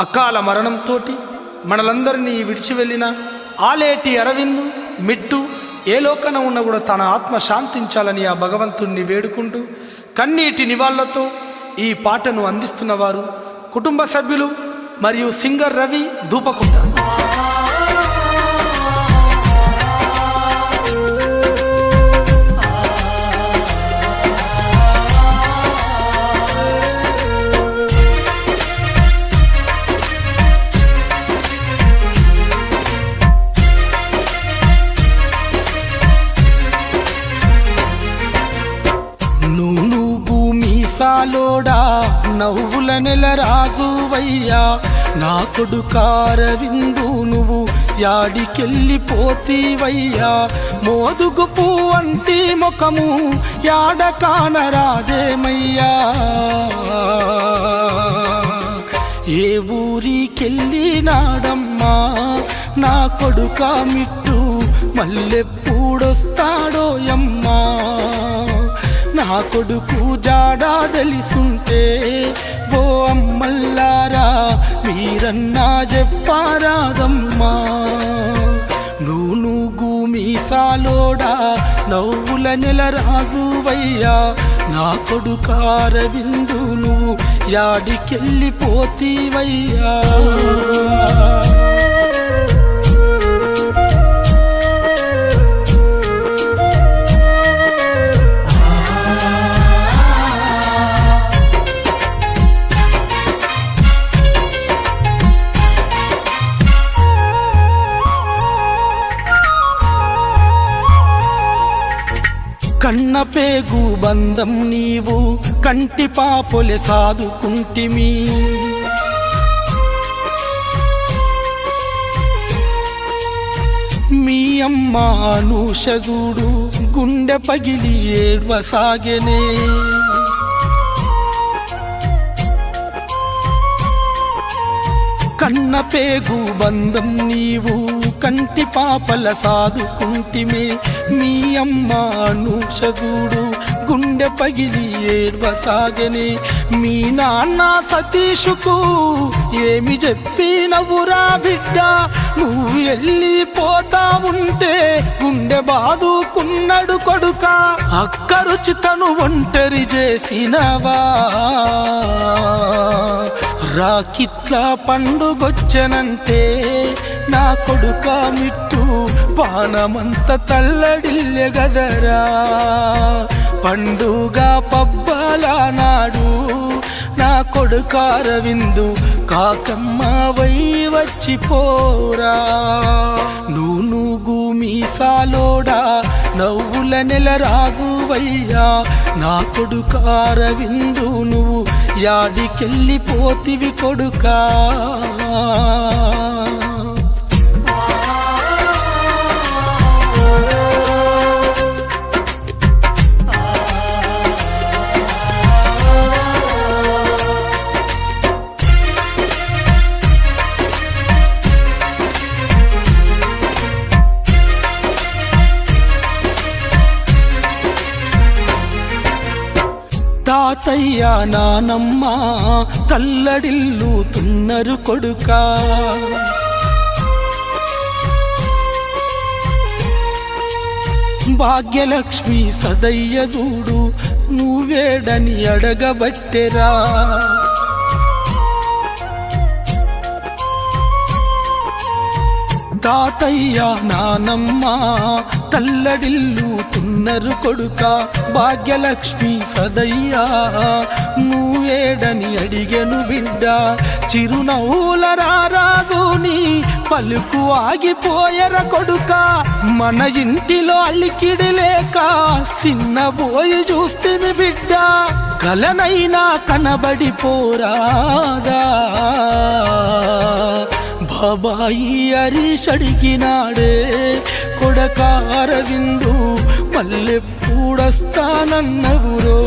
అకాల మరణంతో మనలందరినీ విడిచి వెళ్ళిన ఆలేటి అరవిందు మిట్టు ఏ లోకన ఉన్న కూడా తన ఆత్మ శాంతించాలని ఆ భగవంతుణ్ణి వేడుకుంటూ కన్నీటి నివాళులతో ఈ పాటను అందిస్తున్నవారు కుటుంబ సభ్యులు మరియు సింగర్ రవి ధూపకుంట నాలోడా? నవ్వుల నెల రాజువయ్యా. నా కొడుకార విందు నువ్వు యాడికెళ్ళిపోతీవయ్యా. మోదుగు వంటి ముఖము యాడ కానరాదేమయ్యా. ఏ ఊరికెళ్ళినాడమ్మా? నా కొడుక మిట్టు మళ్ళెప్పుడొస్తాడో యమ్మా నా కొడుకు జాడా తెలిసుంటే ఓ అమ్మల్లారా మీరన్నా చెప్పారాదమ్మా నువ్వు నువ్వు మీసాలోడా నవ్వుల నెల రాజువయ్యా. నా కొడుకారవిందు నువ్వు యాడికెళ్ళిపోతీవయ్యా. కన్న పేగు బంధం నీవు కంటి పాపొలె సాదుకుంటిమి. మీ అమ్మ అనూషదుడు గుండె పగిలి ఏడ్వసాగెనే. కన్న పేగు బంధం నీవు కంటి పాపల సాదుకుంటిమే మీ అమ్మ నూషదుడు గుండె పగిలి ఏడ్వసాగనే. మీ నాన్న సతీషుకు ఏమి చెప్పినవురా బిడ్డ? నువ్వు వెళ్ళిపోతా ఉంటే గుండె బాదుకున్నాడు కొడుక. అక్క రుచితను ఒంటరి చేసినవా? రాకిట్లా పండుగొచ్చనంటే నా కొడుక మిట్టు పానమంత తల్లడిల్లె గదరా. పండుగ పబ్బాల నాడు నా కొడుక విందు కాకమ్మ వై వచ్చిపోరా నువ్వు నువ్వు మీసాలోడా నవ్వుల నెల రాజువయ్యా నా కొడుక విందు నువ్వు యాడికెళ్ళిపోతివి కొడుకా. తాతయ్య నానమ్మ తల్లడిల్లు తున్నరు కొడుకా. భాగ్యలక్ష్మి సదయ్యదూడు నువ్వేడని అడగబట్టెరా. తాతయ్య నానమ్మ తల్లడిల్లు తున్నరు కొడుక భాగ్యలక్ష్మి సదయ్యా నువ్వేడని అడిగెను బిడ్డ చిరునవ్వుల రారాదు నీ పలుకు ఆగిపోయర కొడుక. మన ఇంటిలో అల్లికిడి లేక చిన్నబోయి చూస్తుంది బిడ్డ కలనైనా కనబడిపోరాదా బాబాయి హరీష్ అడిగినాడే కొడకార విందు మళ్ళెప్పుడొస్తానన్నవురో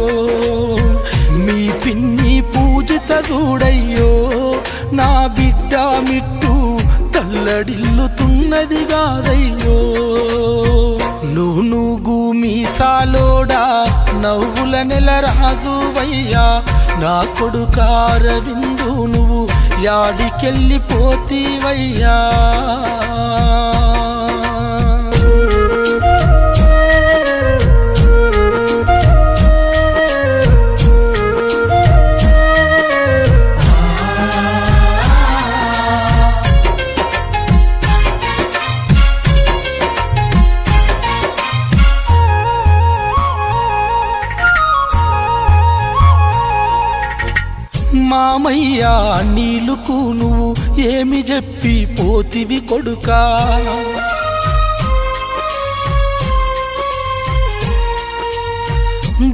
మీ పిన్ని పూజిత చూడయ్యో నా బిడ్డ మిట్టు తల్లడిల్లుతున్నది కాదయ్యో. నువ్వు నువ్వు మీసాలోడా నవ్వుల నెల రాజువయ్యా. నా కొడుకార విందు నువ్వు యాడికెళ్ళిపోతీవయ్యా మామయ్య నీలుకు నువ్వు ఏమి చెప్పి పోతివి కొడుకా?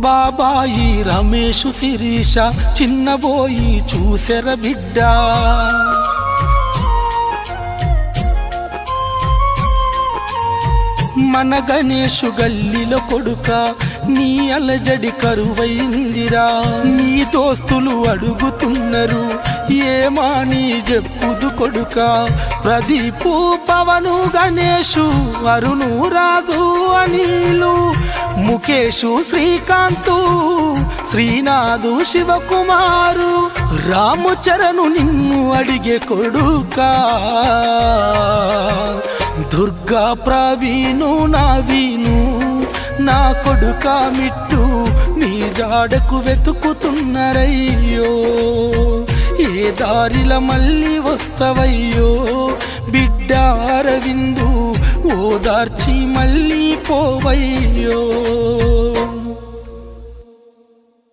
బాబాయి రమేషు శిరీష చిన్నబోయి చూసెర బిడ్డా. మన గణేషు గల్లిలో కొడుక నీ అలజడి కరువైందిరా. నీ దోస్తులు అడుగుతున్నారు ఏమాని చెప్పుదు కొడుక. ప్రదీపు పవను గణేషు అరుణు రాజు అనిలు ముఖేషు శ్రీకాంతు శ్రీనాథు శివకుమారు రాముచరణు నిన్ను అడిగే కొడుకా. దుర్గా ప్రావీను నా వీను నా కొడుక మిట్టు నీ జాడకు వెతుకుతున్నరయ్యో. ఏ దారిల మళ్ళీ వస్తవయ్యో బిడ్డ అరవిందు ఓదార్చి మళ్ళీ పోవయ్యో.